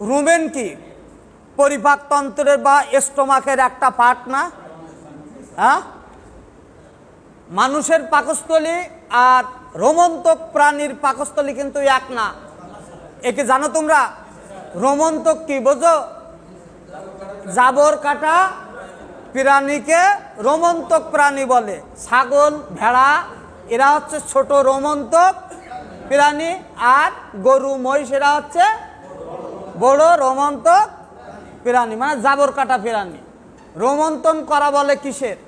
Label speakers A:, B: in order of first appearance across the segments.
A: Rumen কি? পরিপাকতন্ত্রের বা স্টোমাকের একটা পার্ট না? হ্যাঁ? মানুষের পাকস্থলী আর রোমন্তক প্রাণীর পাকস্থলী কিন্তু এক না। একে জানো তোমরা? রোমন্তক কি বোঝো? জাবর কাটা প্রাণীকে রোমন্তক প্রাণী বলে। ছাগল, ভেড়া, এরা হচ্ছে ছোট রোমন্তক প্রাণী আর গরু, মহিষ, এরা হচ্ছে বড় রোমন্তক প্রাণী মানে জাবর কাটা প্রাণী রোমন্তন করা বলে কিসের?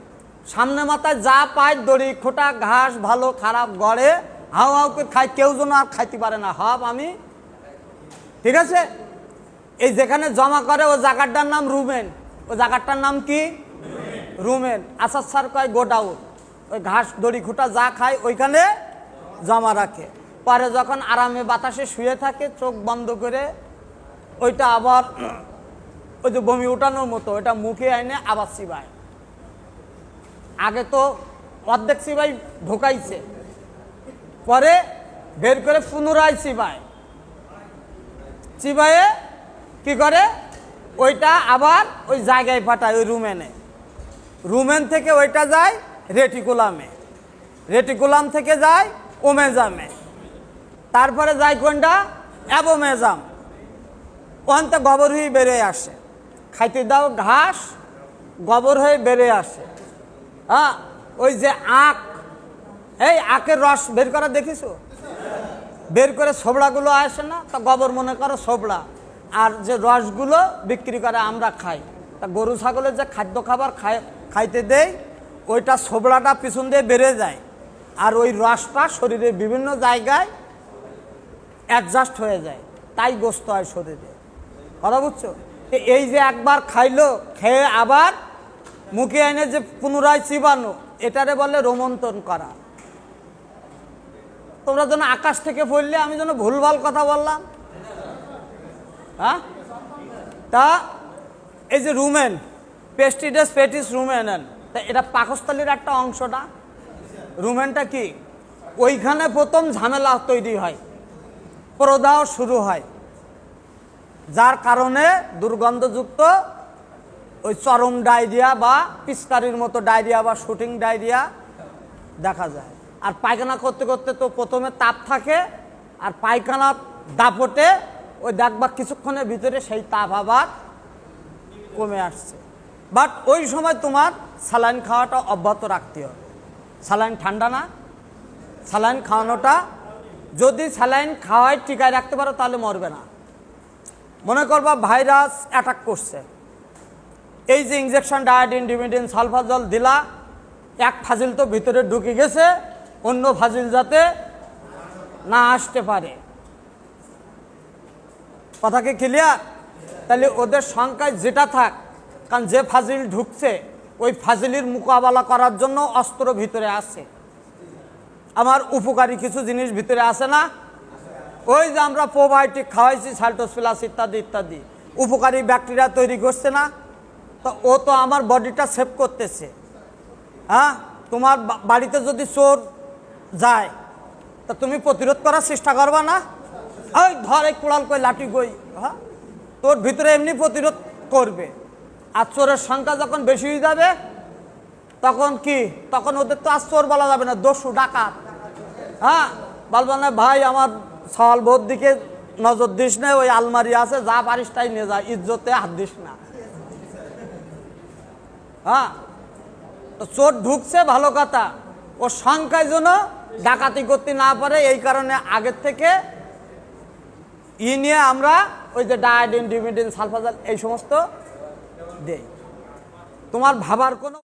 A: সামনে মাথায় যা পায় দড়ি, খোটা, ঘাস, ভালো, খারাপ, গড়ে হাও করে খায়, কেউ যেন আর খাইতে পারে না। হব আমি। ঠিক আছে? এই যেখানে জমা করে, ও জায়গাটার নাম রুমেন। ও জায়গাটার নাম কি? রুমেন। আসার সার কয় গোডাউন ওই ঘাস, দড়ি, খুঁটা যা খায়, ওইখানে জমা রাখে। পরে যখন আরামে বাতাসে শুয়ে থাকে, চোখ বন্ধ করে ওইটা আবার ওই যে বমি উঠানোর মতো, ওইটা মুখে আইনে আবার চিবায় আগে তো অর্ধেক সিবাই ঢোকাইছে, পরে বের করে পুনরায় চিবায় চিবায়ে কি করে? ওইটা আবার ওই জায়গায় পাঠায়, ওই রুমেনে রুমেন থেকে ওইটা যায় রেটিকুলামে রেটিকুলাম থেকে যায় ওমেজামে তারপরে যায় কোনটা? অ্যাবোমেজাম ওখানতে গোবর হয়ে বেড়ে আসে। খাইতে দাও ঘাস, গোবর হয়ে বেড়ে আসে। হ্যাঁ ওই যে আখ, এই আখের রস বের করা দেখিছো? বের করে সোবড়াগুলো আসে না, তা গোবর মনে করো সোবড়া আর যে রসগুলো বিক্রি করে আমরা খাই, তা গরু ছাগলের যে খাদ্য খাবার খাই খাইতে দেই, ওইটা সোবড়াটা পিছন দিয়ে বেড়ে যায়। আর ওই রসটা শরীরের বিভিন্ন জায়গায় অ্যাডজাস্ট হয়ে যায়। তাই গোস্ত হয় শরীরে। কথা বুঝছ? এই যে একবার খাইলো, খেয়ে আবার মুখে এনে যে পুনরায় চিবানো, এটারে বলে রোমন্তন করা। তোমরা যেন আকাশ থেকে পড়লে আমি যেন ভুলভাল কথা বললাম। হ্যাঁ? তা, এই যে রুমেন, পেস্টিডাস পেটিস রুমেনেন তা এটা পাকস্থলীর একটা অংশটা। রুমেনটা কি? ওইখানে প্রথম ঝামেলা তৈরি হয়, প্রদাহ শুরু হয়। যার কারণে দুর্গন্ধযুক্ত ওই চরম ডায়রিয়া বা পিচকারির মতো ডায়রিয়া বা শুটিং ডায়রিয়া দেখা যায়। আর পায়খানা করতে করতে তো প্রথমে তাপ থাকে আর পায়খানা দাপটে ওই দেখবা কিছুক্ষণের ভিতরে সেই তাপ আবার কমে আসছে। বাট ওই সময় তোমার স্যালাইন খাওয়াটা অব্যাহত রাখতে হবে। স্যালাইন ঠান্ডা না। স্যালাইন খাওয়ানোটা যদি স্যালাইন খাওয়াই টিকায় রাখতে পারো তাহলে মরবে না। মনে করবা ভাইরাস অ্যাটাক করছে। এই যে ইঞ্জেকশন ডায়াডিন ডিমিডিন সালফাজল দিলা, এক ফাজিল তো ভিতরে ঢুকে গেছে, অন্য ফাজিল যাতে না আসতে পারে। কথা কি ক্লিয়ার তাহলে ওদের সংখ্যায় যেটা থাক, কারণ যে ফাজিল ঢুকছে, ওই ফাজিলির মোকাবেলা করার জন্য অস্ত্র ভিতরে আছে। আমার উপকারী কিছু জিনিস ভিতরে আছে না? ওই যে আমরা প্রোবায়োটিক খাওয়াইছি সাল্টোসফিলাস ইত্যাদি ইত্যাদি। উপকারী ব্যাকটেরিয়া তৈরি করছে না? তো ও তো আমার বডিটা সেভ করতেছে। হ্যাঁ? তোমার বাড়িতে যদি চোর যায়, তা তুমি প্রতিরোধ করার চেষ্টা করবা না? ওই ধর এই কোড়াল কই লাঠি কই হ্যাঁ? তোর ভিতরে এমনি প্রতিরোধ করবে। আর চোরের সংখ্যা যখন বেশি হয়ে যাবে, তখন কি? তখন ওদের তো আর চোর বলা যাবে না, দস্যু, ডাকাত। হ্যাঁ? বলব না, ভাই, আমার বোধ দিকে নজর দিস না, ওই আলমারি আছে, যা পারিস তাই নিয়ে যা, ইজ্জতে হাত দিস না। হ্যাঁ? চোর ঢুকছে, ভালো কথা। ও সংখ্যায় যেন ডাকাতি করতে না পারে, এই কারণে আগের থেকে ই নিয়ে আমরা ওই যে ডায়াডিন, ডিমিডিন, সালফাজাল, এই সমস্ত দেই। তোমার ভাবার কোনো